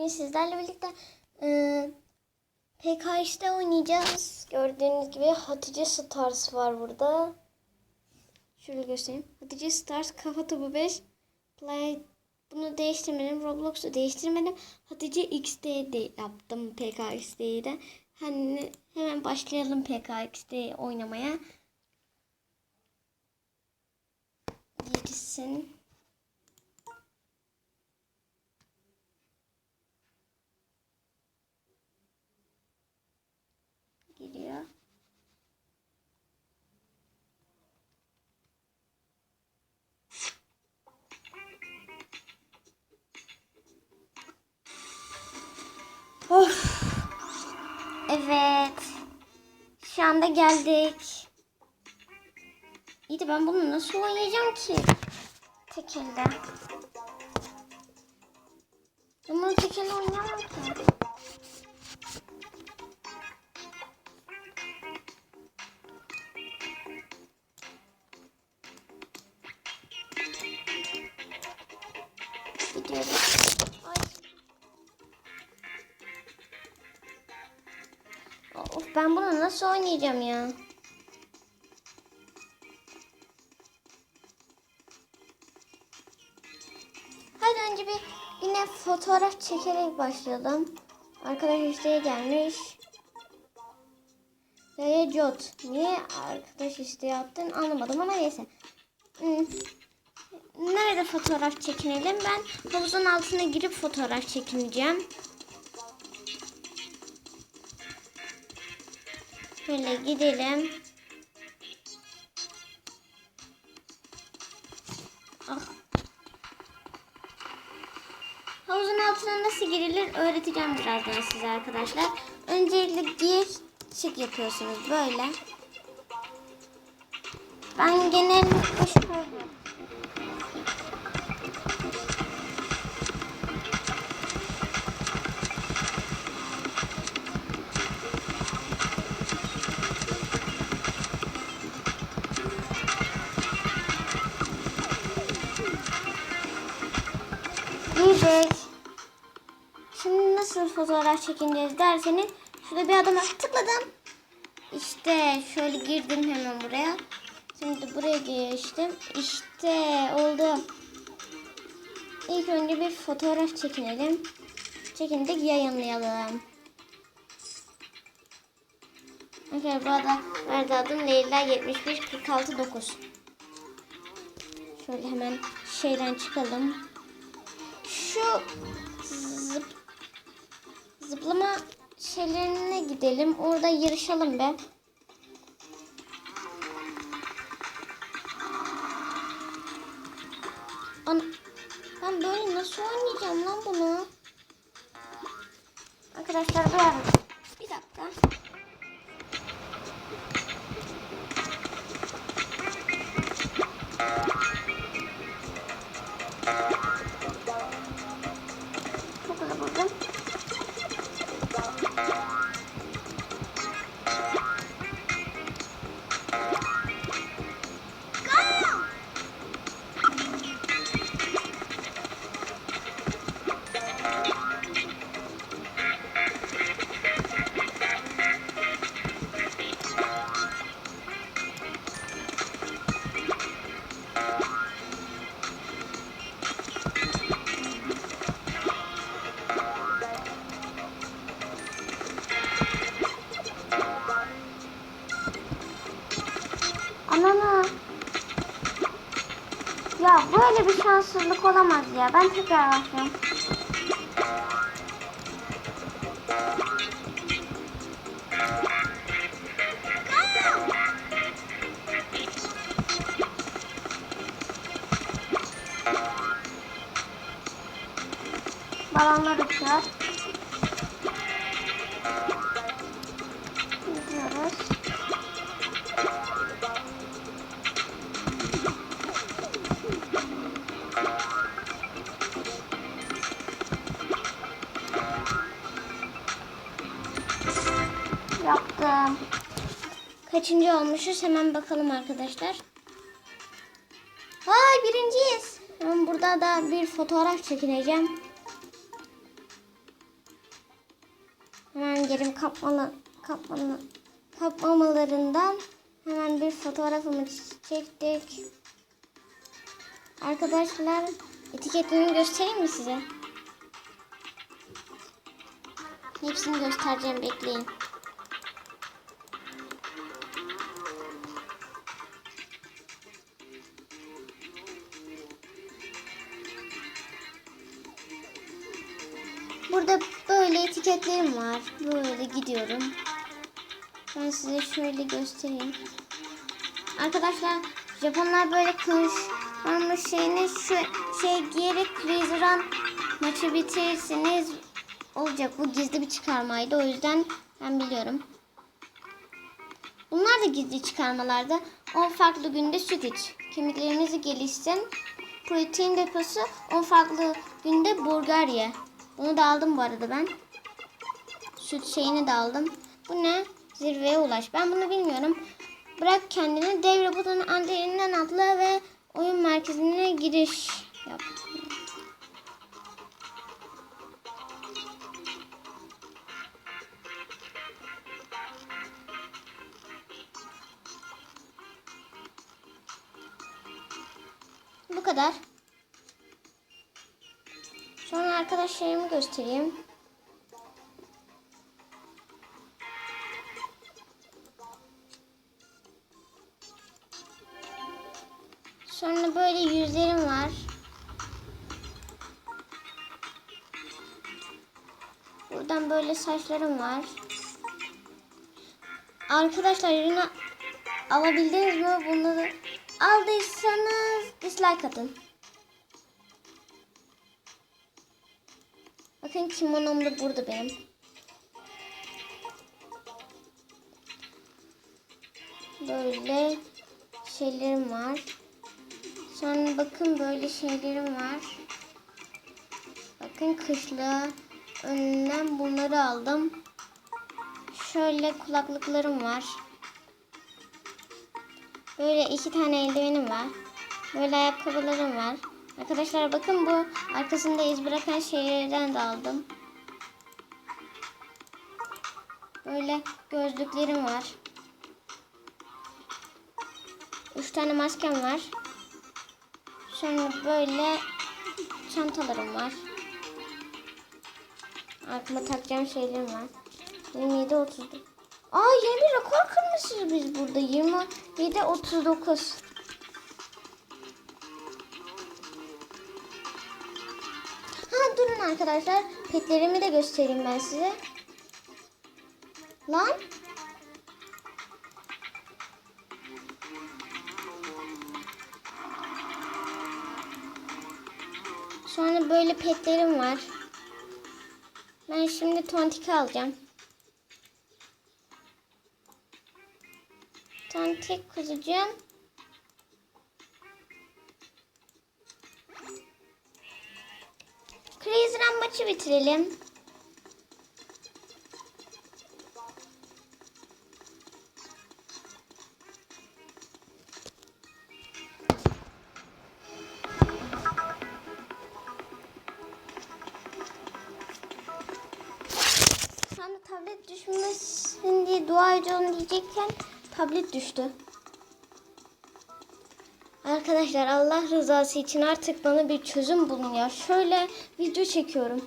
Bugün sizlerle birlikte e, PKX'de oynayacağız. Gördüğünüz gibi Hatice Stars var burada. Şöyle göstereyim. Hatice Stars kafa topu 5. Play bunu değiştirmedim. Roblox'u değiştirmedim. Hatice XD'de yaptım PKXD'yi de. Hani hemen başlayalım PKXD oynamaya. Girsin. Evet. Şu anda geldik. İyi de ben bunu nasıl oynayacağım ki? Tek elde. Ben bunu tek oynayamam ki. Nasıl oynayacağım ya? Hadi önce bir yine fotoğraf çekerek başlayalım. Arkadaş isteğe gelmiş. Yaya Jot. Niye arkadaş isteği attın anlamadım ama neyse. Hmm. Nerede fotoğraf çekinelim? Ben havuzun altına girip fotoğraf çekineceğim. Şöyle gidelim. Ah. Havuzun altına nasıl girilir öğreteceğim birazdan size arkadaşlar. Öncelikle gir çık yapıyorsunuz böyle. Ben genellikle şöyle fotoğraf çekineceğiz derseniz şurada bir adama tıkladım. İşte şöyle girdim hemen buraya. Şimdi buraya geçtim. İşte oldu. İlk önce bir fotoğraf çekinelim. Çekindik yayınlayalım. Arkadaşlar bu arada verdi adım Leyla 71 46 9. Şöyle hemen şeyden çıkalım. Şu zıplama şeylerine gidelim. Orada yarışalım be. An ben böyle nasıl oynayacağım lan bunu? Arkadaşlar bir Anana. Ya böyle bir şanssızlık olamaz ya. Ben tekrar başlıyorum. Kaçıncı olmuşuz hemen bakalım arkadaşlar. Vay birinciyiz. Ben burada da bir fotoğraf çekineceğim. gelim kapmalı, kapmalı, kapmamalarından hemen bir fotoğrafımızı çektik. Arkadaşlar etiketini göstereyim mi size? Hepsini göstereceğim bekleyin. Burada böyle etiketlerim var. Böyle gidiyorum. Ben size şöyle göstereyim. Arkadaşlar Japonlar böyle kılıçlanmış şeyini şu şey giyerek Run maçı bitirirsiniz. Olacak bu gizli bir çıkarmaydı o yüzden ben biliyorum. Bunlar da gizli çıkarmalarda 10 farklı günde süt iç. Kemiklerinizi gelişsin. Protein deposu 10 farklı günde burger ye. Bunu da aldım bu arada ben. Süt şeyini de aldım. Bu ne? Zirveye ulaş. Ben bunu bilmiyorum. Bırak kendini dev robotun anteninden atla ve oyun merkezine giriş yap. Bu kadar. Sonra arkadaşlarımı göstereyim. Sonra böyle yüzlerim var. Buradan böyle saçlarım var. Arkadaşlar ürünü alabildiniz mi? Bunları aldıysanız dislike atın. Bakın kimonom da burada benim. Böyle şeylerim var. Sonra bakın böyle şeylerim var. Bakın kışlığa önünden bunları aldım. Şöyle kulaklıklarım var. Böyle iki tane eldivenim var. Böyle ayakkabılarım var. Arkadaşlar bakın bu arkasında iz bırakan şeylerden de aldım. Böyle gözlüklerim var. Üç tane maskem var. Sonra böyle çantalarım var. Aklıma takacağım şeylerim var. 27 30. Aa yeni rekor kırmışız biz burada. 27 39. arkadaşlar. Petlerimi de göstereyim ben size. Lan. Sonra böyle petlerim var. Ben şimdi tontik alacağım. Tontik kuzucuğum. Maçı bitirelim. Tablet düşmesin diye dua ediyorum diyecekken tablet düştü. Arkadaşlar Allah rızası için artık bana bir çözüm bulun ya. Şöyle video çekiyorum.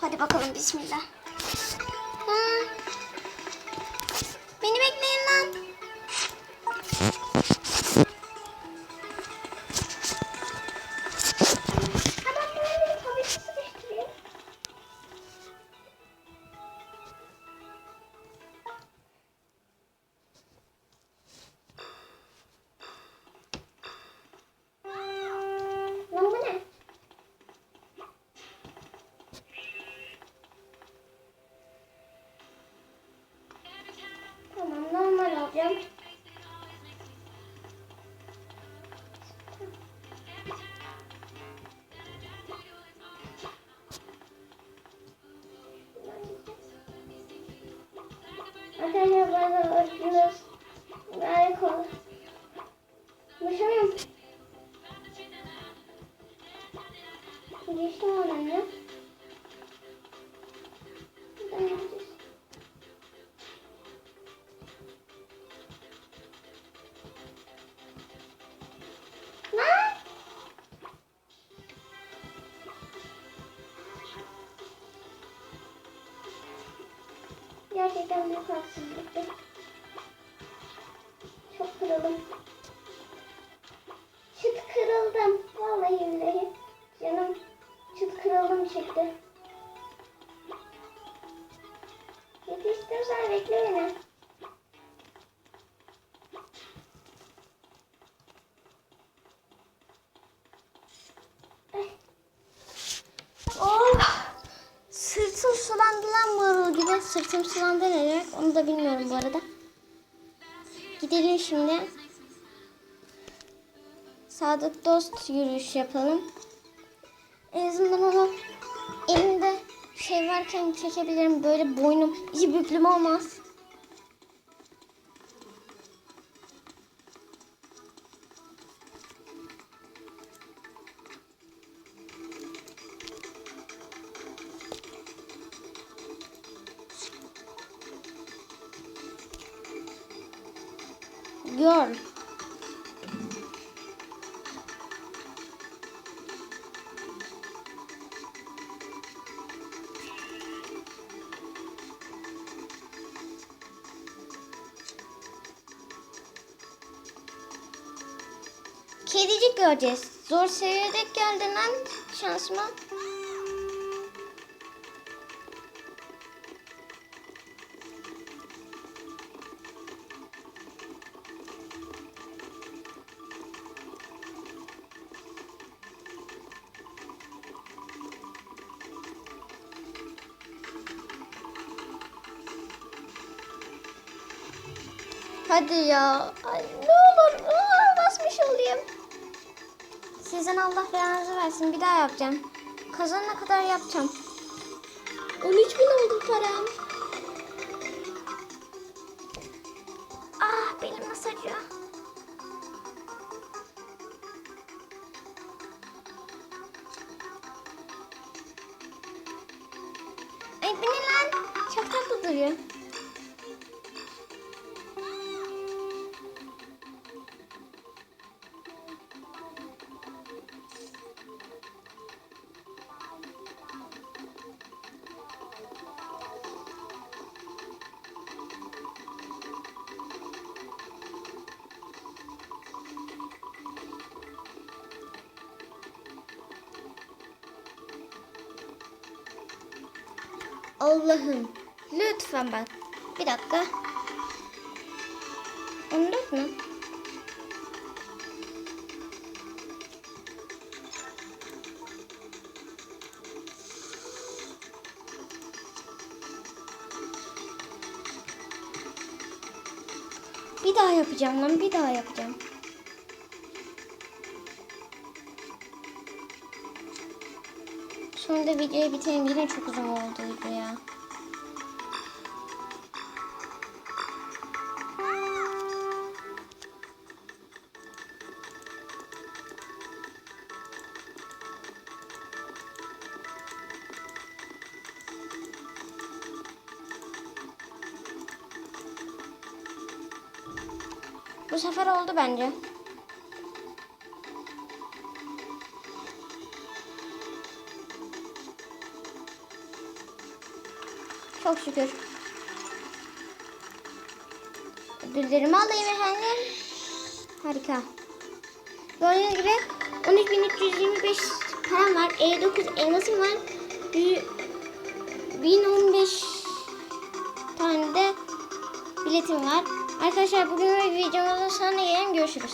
Hadi bakalım bismillah. Ha. Beni bekleyin lan. Gayet kolay. Konuşamıyorum. Gideceğiz. Lan! Gerçekten büyük haksızlıktı. Çok kırıldım. Çıt kırıldım. Vallahi billahi. Canım çıt kırıldım çıktı. Yetiştirsen bekle beni. Oh! Sırtım sulandı lan marul gibi. Sırtım sulandı ne demek onu da bilmiyorum bu arada. Gidelim şimdi. Sadık dost yürüyüş yapalım. En azından onu elimde şey varken çekebilirim. Böyle boynum iyi büklüm olmaz. Girl. Kedicik göreceğiz. Zor seviyede geldi lan şansıma. Hadi ya. Ay, ne olur. Aa, basmış olayım. Sizden Allah belanızı versin. Bir daha yapacağım. Kazanana kadar yapacağım. 13 bin oldu param. Ah belim nasıl acıyor. Allah'ım. Lütfen bak. Bir dakika. 14 mü? Bir daha yapacağım lan. Bir daha yapacağım. Sonunda videoyu bitireyim. Yine çok uzun oldu video ya. Bu sefer oldu bence. Çok şükür. Ödüllerimi alayım efendim. Harika. Gördüğünüz gibi 13.325 param var. 59 elmasım var. Bir- 1015 tane de biletim var. Arkadaşlar bugün videomuzun sonuna gelelim. Görüşürüz.